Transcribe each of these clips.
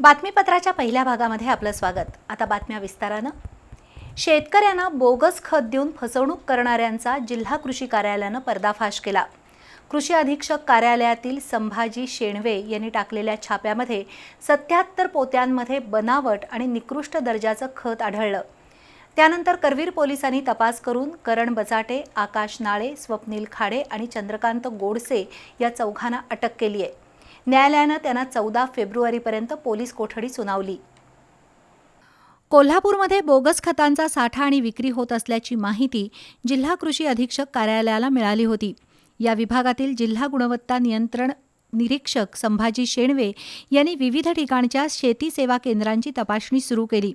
बातमीपत्राच्या पहिल्या भागामध्ये आपलं स्वागत. आता बातम्या विस्तारानं. शेतकऱ्यांना बोगस खत देऊन फसवणूक करणाऱ्यांचा जिल्हा कृषी कार्यालयानं पर्दाफाश केला. कृषी अधीक्षक कार्यालयातील संभाजी शेणवे यांनी टाकलेल्या छाप्यामध्ये सत्याहत्तर पोत्यांमध्ये बनावट आणि निकृष्ट दर्जाचं खत आढळलं. त्यानंतर करवीर पोलिसांनी तपास करून करण बचाटे आकाश नाळे स्वप्नील खाडे आणि चंद्रकांत गोडसे या चौघांना अटक केली आहे न्यायालयानं त्यांना चौदा फेब्रुवारीपर्यंत पोलीस कोठडी सुनावली. कोल्हापूरमध्ये बोगस खतांचा साठा आणि विक्री होत असल्याची माहिती जिल्हा कृषी अधीक्षक कार्यालयाला मिळाली होती. या विभागातील जिल्हा गुणवत्ता नियंत्रण निरीक्षक संभाजी शेणवे यांनी विविध ठिकाणच्या शेती सेवा केंद्रांची तपासणी सुरू केली.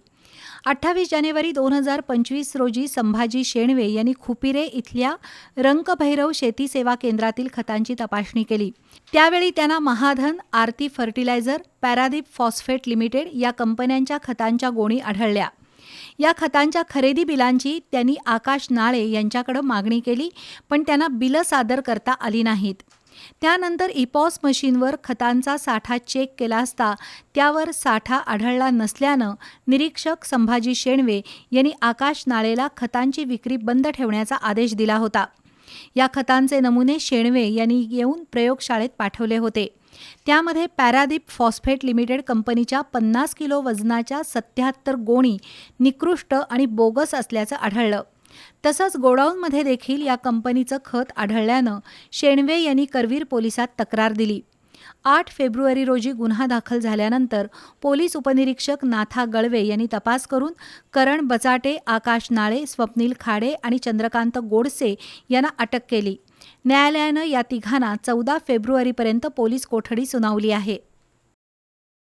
अठ्ठावीस जानेवारी दोन हजार पंचवीस रोजी संभाजी शेणवे यांनी खुपिरे इथल्या रंकभैरव शेती सेवा केंद्रातील खतांची तपासणी केली. त्यावेळी त्यांना Mahadhan Aarti fertiliser Paradeep phosphate limited या कंपन्यांच्या खतांच्या गोणी आढळल्या. या खतांच्या खरेदी बिलांची त्यांनी आकाश नाळे यांच्याकडे मागणी केली पण त्यांना बिलं सादर करता आली नाहीत. त्यानंतर इपॉस मशीनवर खतांचा साठा चेक केला असता त्यावर साठा आढळला नसल्यानं निरीक्षक संभाजी शेणवे यांनी आकाश नाळेला खतांची विक्री बंद ठेवण्याचा आदेश दिला होता. या खतांचे नमुने शेणवे यांनी येऊन प्रयोगशाळेत पाठवले होते. त्यामध्ये पॅरादीप फॉस्फेट लिमिटेड कंपनीच्या पन्नास किलो वजनाच्या सत्याहत्तर गोणी निकृष्ट आणि बोगस असल्याचं आढळलं. तसंच गोडाऊनमध्ये देखील या कंपनीचं खत आढळल्यानं शेणवे यांनी करवीर पोलिसात तक्रार दिली. आठ फेब्रुवारी रोजी गुन्हा दाखल झाल्यानंतर पोलीस उपनिरीक्षक नाथा गळवे यांनी तपास करून करण बचाटे आकाश नाळे स्वप्नील खाडे आणि चंद्रकांत गोडसे यांना अटक केली. न्यायालयानं या तिघांना चौदा फेब्रुवारीपर्यंत पोलीस कोठडी सुनावली आहे.